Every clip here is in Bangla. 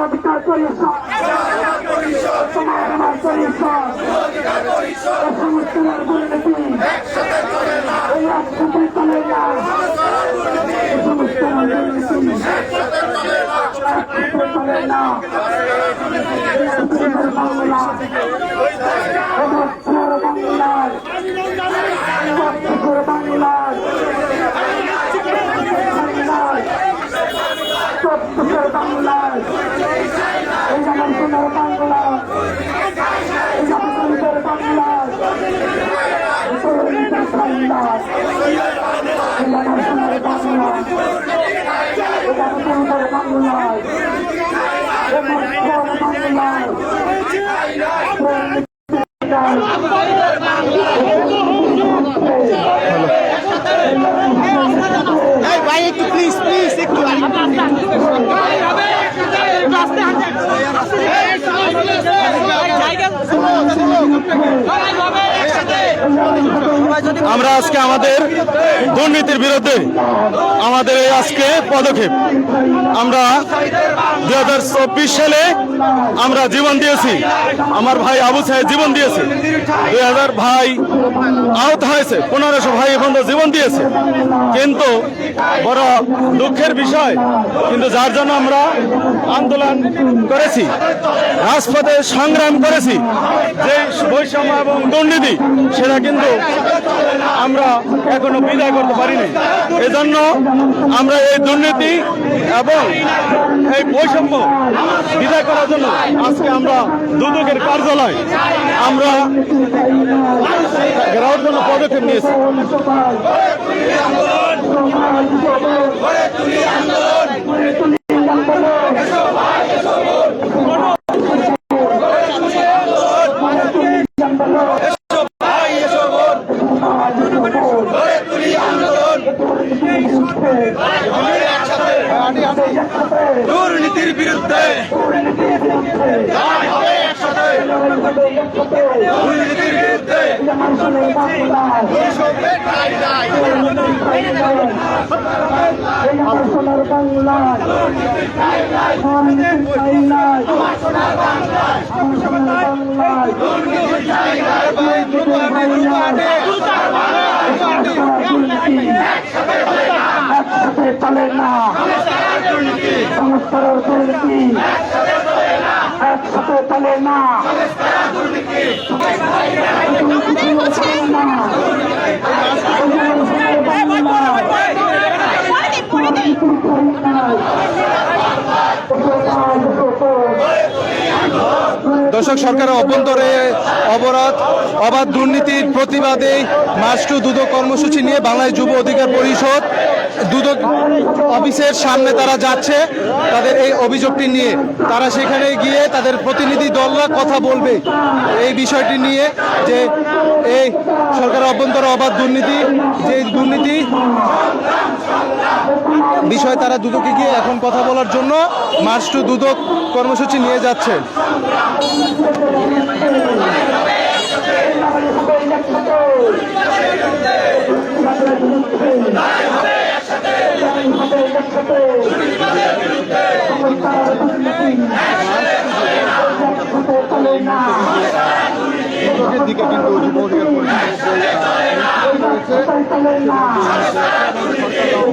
অধিকার পরিষদ তোমার আমার পরিষদ সমস্ত দুর্নীতি এই একসাথে চলে না এই সমস্ত দুর্নীতি একসাথে চলে না বাংলা অবক্ষর বাংলার অবক্ষর বাংলার বাংলার অবক্ষর বাংলার এই আমার সোনার বাংলা এই আমার সুন্দর বাংলা সুন্দর বাংলা এই আমার সোনার বাংলা এই আমার সুন্দর বাংলা এই আমার বাংলা এই ভাই একটু প্লিজ প্লিজ একটু। আমরা আজকে আমাদের দুর্নীতির বিরুদ্ধে আমাদের এই আজকে পদক্ষেপ। আমরা দুই হাজার চব্বিশ সালে আমরা জীবন দিয়েছি। আমার ভাই আবু সাহেব জীবন দিয়েছে। দুই হাজার ভাই আহত হয়েছে। পনেরোশো ভাই এখন জীবন দিয়েছে। কিন্তু বড় দুঃখের বিষয়, কিন্তু যার জন্য আমরা আন্দোলন করেছি, রাজপথে সংগ্রাম করেছি, যে বৈষম্য এবং দুর্নীতি সেটা কিন্তু আমরা এখনও বিদায় করতে পারিনি। এজন্য আমরা এই দুর্নীতি এবং এই বৈষম্য বিদায় করার জন্য আজকে আমরা দুদকের কার্যালয় আমরা ঘেরাওয়ার জন্য পদক্ষেপ নিয়েছি। দুর্নীতির বিরুদ্ধে একসাথে চলে না সংস্কারের দুর্নীতি একসাথে চলে না। দর্শক, সরকারের অভ্যন্তরে অবরোধ, অবাধ দুর্নীতির প্রতিবাদে মাস টু দুদক কর্মসূচি নিয়ে বাংলাদেশ যুব অধিকার পরিষদ দুদক অফিসের সামনে তারা যাচ্ছে তাদের এই অভিযোগটি নিয়ে। তারা সেখানে গিয়ে তাদের প্রতিনিধি দলরা কথা বলবে এই বিষয়টি নিয়ে যে এই সরকারের অভ্যন্তরে অবাধ দুর্নীতি, যে দুর্নীতি বিষয় তারা দুদকে গিয়ে এখন কথা বলার জন্য মার্চ টু দুদক কর্মসূচি নিয়ে যাচ্ছে। দিকে কিন্তু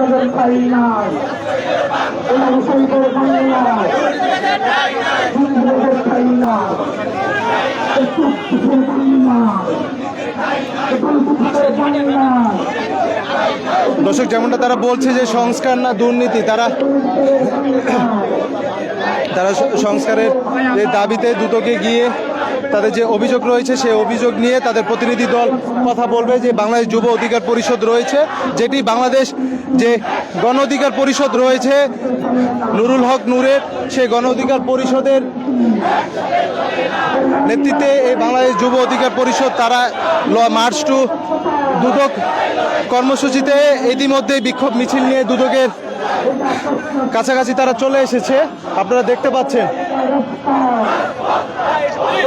যুব অধিকার বাংলা দর্শক যেমনটা তারা বলছে যে সংস্কার না দুর্নীতি তারা তারা সংস্কারের দাবিতে দুদকে গিয়ে তাদের যে অভিযোগ রয়েছে সেই অভিযোগ নিয়ে তাদের প্রতিনিধি দল কথা বলবে যে বাংলাদেশ যুব অধিকার পরিষদ রয়েছে, যেটি বাংলাদেশ যে গণ অধিকার পরিষদ রয়েছে, নুরুল হক নূরের সেই গণ অধিকার পরিষদের নেতৃত্বে এই বাংলাদেশ যুব অধিকার পরিষদ, তারা মার্চ টু দুদক কর্মসূচিতে ইতিমধ্যে বিক্ষোভ মিছিল নিয়ে দুদকের কাছাকাছি তারা চলে এসেছে। আপনারা দেখতে পাচ্ছেন।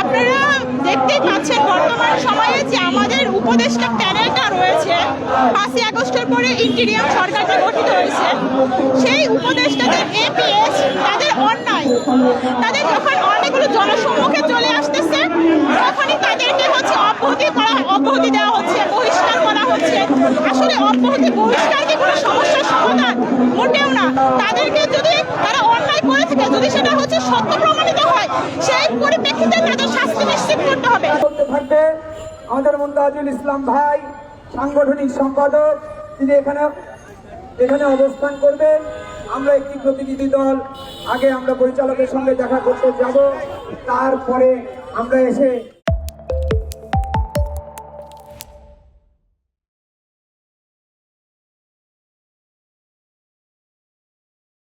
আপনারা দেখতেই পাচ্ছেন বর্তমান সময়ে যে আমাদের উপদেষ্টা প্যানেলটা রয়েছে। পাঁচই আগস্টের পরে ইন্টিরিয়াম সরকারটা গঠিত হয়েছে। সেই উপদেষ্টাদের এপিএস তাদের অন্যায়। তাদের যখন অনেকগুলো জনসম্মুখে চলে আসতেছে, তখনই তাদেরকে হচ্ছে অব্যাহতি করা, অব্যাহতি দেওয়া হচ্ছে, বহিষ্কার করা হচ্ছে। আসলে অব্যাহতি, বহিষ্কার কি কোনো সমস্যার সমাধান? মোটেও না। তাদেরকে যদি তারা অন্যায় করে থাকে, যদি সেটা হচ্ছে সত্য প্রমাণিত হয়, সেই পরিপ্রেক্ষিতে তাদের শাস্তি নিশ্চিত করতে হবে। আমাদের মুন্তাজুল ইসলাম ভাই, সাংগঠনিক সম্পাদক, তিনি এখানে এখানে অবস্থান করবেন। আমরা একটি প্রতিনিধি দল। আগে আমরা পরিচালকের সঙ্গে দেখা করতে যাব। তারপরে আমরা এসে